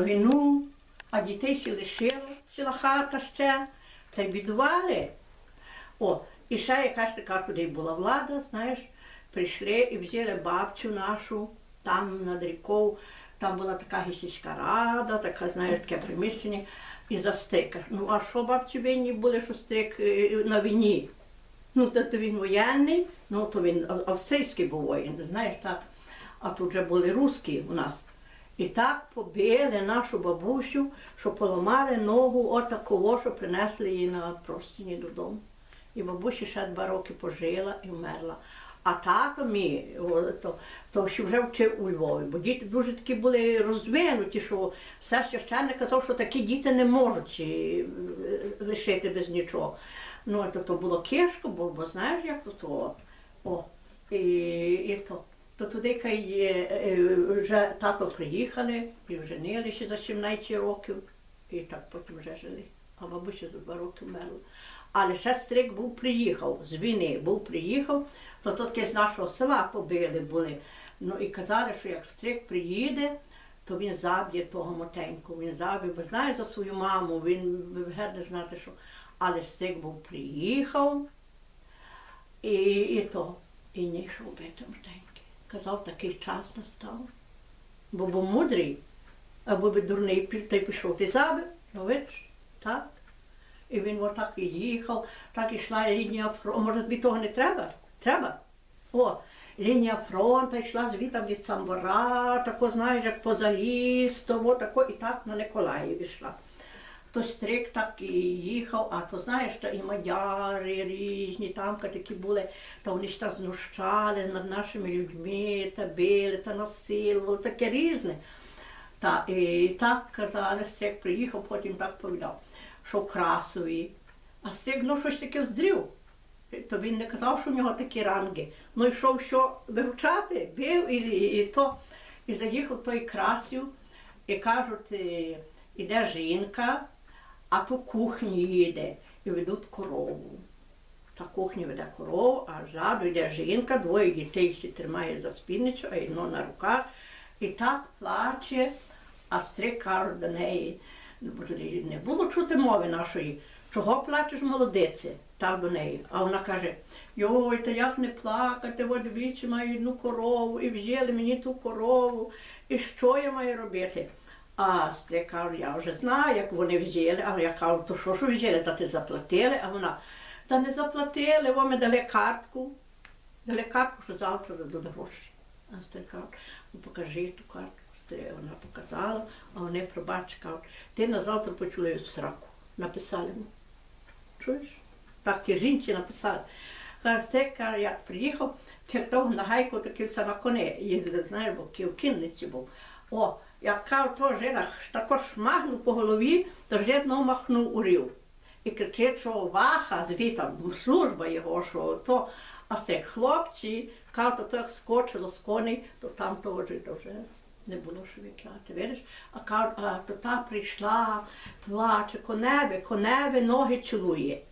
на війну, а дітей ще лишило, ціла хата ще, та й бідували. О, і ще якась така туди була влада, знаєш, прийшли і взяли бабцю нашу там над рікою. Там була така гісічка рада, така, знаєш, таке приміщення, і за стрика. Ну, а що бабці винні були, що стрик е, на війні? Ну, то, то він воєнний, ну то він австрійський був воєнний, знаєш так. А тут вже були русські у нас. І так побили нашу бабусю, що поламали ногу отаково, що принесли її на простині додому. І бабуся ще два роки пожила і вмерла. А тато мій, то, то ще вже вчив у Львові, бо діти дуже такі були розвинуті, що все священник казав, що такі діти не можуть е, лишити без нічого. Ну, то, то було кишко, бо, бо знаєш, як то то. О, і, і то. То туди кай, е, е, вже тато приїхали, і женилися за 17 років, і так потім вже жили. А бабуся за два роки вмерла. Але ще стрик був приїхав з війни, був приїхав, то тут з нашого села побили були. Ну і казали, що як стрик приїде, то він заб'є того мотеньку, він заб'є, бо знає за свою маму, він герде знати, що. Але стрик був приїхав, і, і то, і не йшов бити мотеньки. Казав, такий час настав. Бо був мудрий, або би дурний та й пішов, ти забив, ну видиш, так. І він отак і їхав, так йшла лінія фронту. Може, тобі того не треба? Треба. О, лінія фронту йшла звідти від Самбора, тако, знаєш, як по Залістово, тако, і так на Николаїв йшла. То стрик так і їхав, а то знаєш, то і мадяри різні, там такі були, то вони ж та знущали над нашими людьми, та били, та насилували, таке різне. Та, і так казали, стрик приїхав, потім так повідав, що в Красові. А стрик, ну щось таке здрів. То він не казав, що в нього такі ранги. Ну йшов що вивчати, бив і, і, і то. І заїхав той красів, і кажуть, е, іде жінка, а то кухні їде, і ведуть корову. Та кухня веде корову, а ззаду йде жінка, двоє дітей ще тримає за спідницю, а одно на руках. І так плаче, а стрик каже до неї, ну, не було чути мови нашої. Чого плачеш, молодице? Так до неї. А вона каже: Йой, та як не плакати, от двічі маю одну корову, і взяли мені ту корову, і що я маю робити? А стрик каже, я вже знаю, як вони взяли, а я кажу, то що ж взяли, та ти заплатили? А вона, та не заплатили, вони дали картку, дали картку, що завтра дадуть гроші. А стрик каже, ну покажи ту картку. Вона показала, а вони пробач кажуть, ти на завтра почули сраку. Написали йому. Чуєш? Так і жінці написали. Каже, каже, як приїхав, як того на гайку таки все на коні їздили, знаєш, бо кінниці був. О, як каже, то жена тако шмагнув по голові, то вже одного махнув у рів. І кричить, що ваха, звітом, служба його, що то. А стрик, хлопці, каже, то як скочило з коней, то там того ж то вже не було що викляти, видиш? А а то та прийшла, плаче, коневе, коневе ноги цілує.